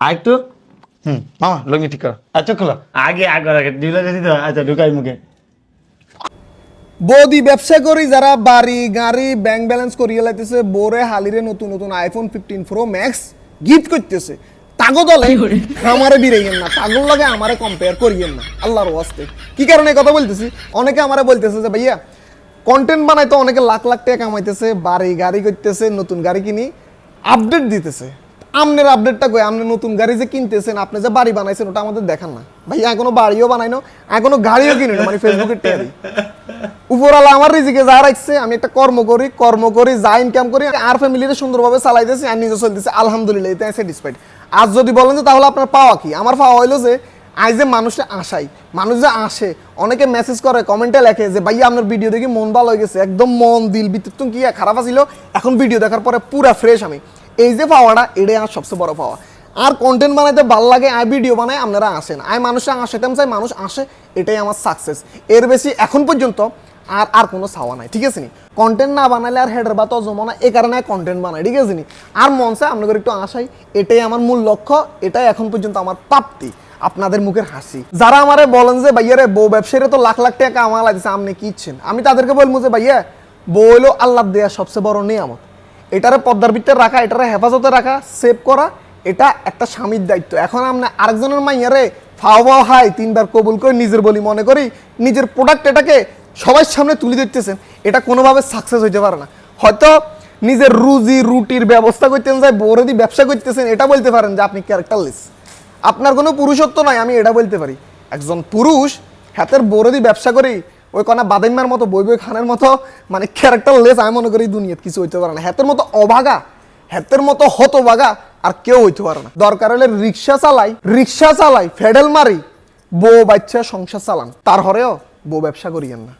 আর একটু হুম মামা লঙ্গি ঠিক কর। আচ্ছা খোলো। আগে আগে আগে দিলে দিতে হয়। আচ্ছা ঢুকাই মুখে। বৌদি ব্যবসা করি যারা বাড়ি গাড়ি ব্যাংক ব্যালেন্স করিয়ে লাইতেছে বোরে হালিরে নতুন নতুন iPhone fifteen pro max gift করতেছে। তাগো দলে আমারে বিরাইয়েন না তাগো লাগে আমারে কম্পেয়ার করিয়েন না আল্লাহর ওয়াস্তে। কি কারণে কথা বলতেছি? অনেকে আমারে বলতেছে যে ভাইয়া কন্টেন্ট বানাইতে অনেকে লাখ লাখ টাকা কামাইতেছে বাড়ি গাড়ি করতেছে নতুন গাড়ি কিনি আপডেট দিতেছে। আমনের আপডেটটা কই? আপনি নতুন গাড়ি যে কিনতেছেন, আপনি যে বাড়ি বানাইছেন, ওটা আমাদের দেখান না। ভাইয়া এখনও বাড়িও বানাইনো, এখনও গাড়িও কিনি মানে ফেসবুকে টেয়ারি উপরওয়ালা আমার রিজিকে যা রাখছে, আমি একটা কর্ম করি কর্ম করি, যা ইনকাম করি, আর ফ্যামিলিতে সুন্দরভাবে চালাইতেছি আর নিজে চলতেছে, আলহামদুলিল্লাহ, এতে স্যাটিসফাইড আজ যদি বলেন যে তাহলে আপনার পাওয়া কি? আমার পাওয়া হইল যে, আজ যে মানুষটা আসাই মানুষ যে আসে, অনেকে মেসেজ করে কমেন্টে লেখে যে, ভাইয়া, আপনার ভিডিও দেখি মন ভালো হয়ে গেছে, একদম মন, দিল বিদ্যুৎ কি খারাপ আছিল? এখন ভিডিও দেখার পরে পুরা ফ্রেশ আমি। এই যে পাওয়াটা, এটাই আমার সবচেয়ে বড় পাওয়া। আর কন্টেন্ট বানাইতে ভালো লাগে আই ভিডিও বানাই আপনারা আসেন। আই মানুষরা আসেতাম চাই, মানুষ আসে, এটাই আমার সাকসেস এর বেশি এখন পর্যন্ত আর আর কোনো ছাওয়া নাই, ঠিক আছে নি? কন্টেন্ট না বানালে আর হেডের বা তো জমা না এই কারণে কন্টেন্ট বানাই ঠিক আছে নি? আর মন চায় আপনাদের একটু আশাই, এটাই আমার মূল লক্ষ্য, এটাই এখন পর্যন্ত আমার প্রাপ্তি, আপনাদের মুখের হাসি। যারা আমারে বলেন যে, ভাইয়া রে, বউ ব্যবসায়ীরা তো লাখ লাখ টাকা আমার লাগছে, আপনি কি ইচ্ছেন? আমি তাদেরকে বলব যে, ভাইয়া, বউ হলো আল্লাহ দেয়া সবচেয়ে বড় নিয়ামত। এটারে পদ্মার ভিতরে রাখা, এটারে হেফাজতে রাখা সেভ করা, এটা একটা স্বামীর দায়িত্ব। এখন আমরা আরেকজনের মাইয়ারে ফাও ফাও হাই তিনবার কবুল করে নিজের বলি মনে করি, নিজের প্রোডাক্ট এটাকে সবার সামনে তুলে দিতেছেন এটা কোনোভাবে সাকসেস হইতে পারে না। হয়তো নিজের রুজি, রুটির ব্যবস্থা করতেন যায় বৌরদি ব্যবসা করতেছেন, এটা বলতে পারেন যে আপনি ক্যারেক্টারলেস আপনার কোনো পুরুষত্ব নাই, আমি এটা বলতে পারি। একজন পুরুষ, হাতের বৌরদি ব্যবসা করি ওই কনা বাদাইমার মতো, বই বই খানের মতো মানে ক্যারেক্টার লেস আমি মনে করি দুনিয়াতে কিছু হইতে পারে না। হ্যাতের মতো অভাগা হ্যাতের মতো হতভাগা আর কেউ হইতে পারে না। দরকার হলে রিক্সা চালাই রিক্সা চালাই, ফেডেল মারি, বউ বাচ্চা সংসার চালান। তার হরেও বউ ব্যবসা করিয়েন না।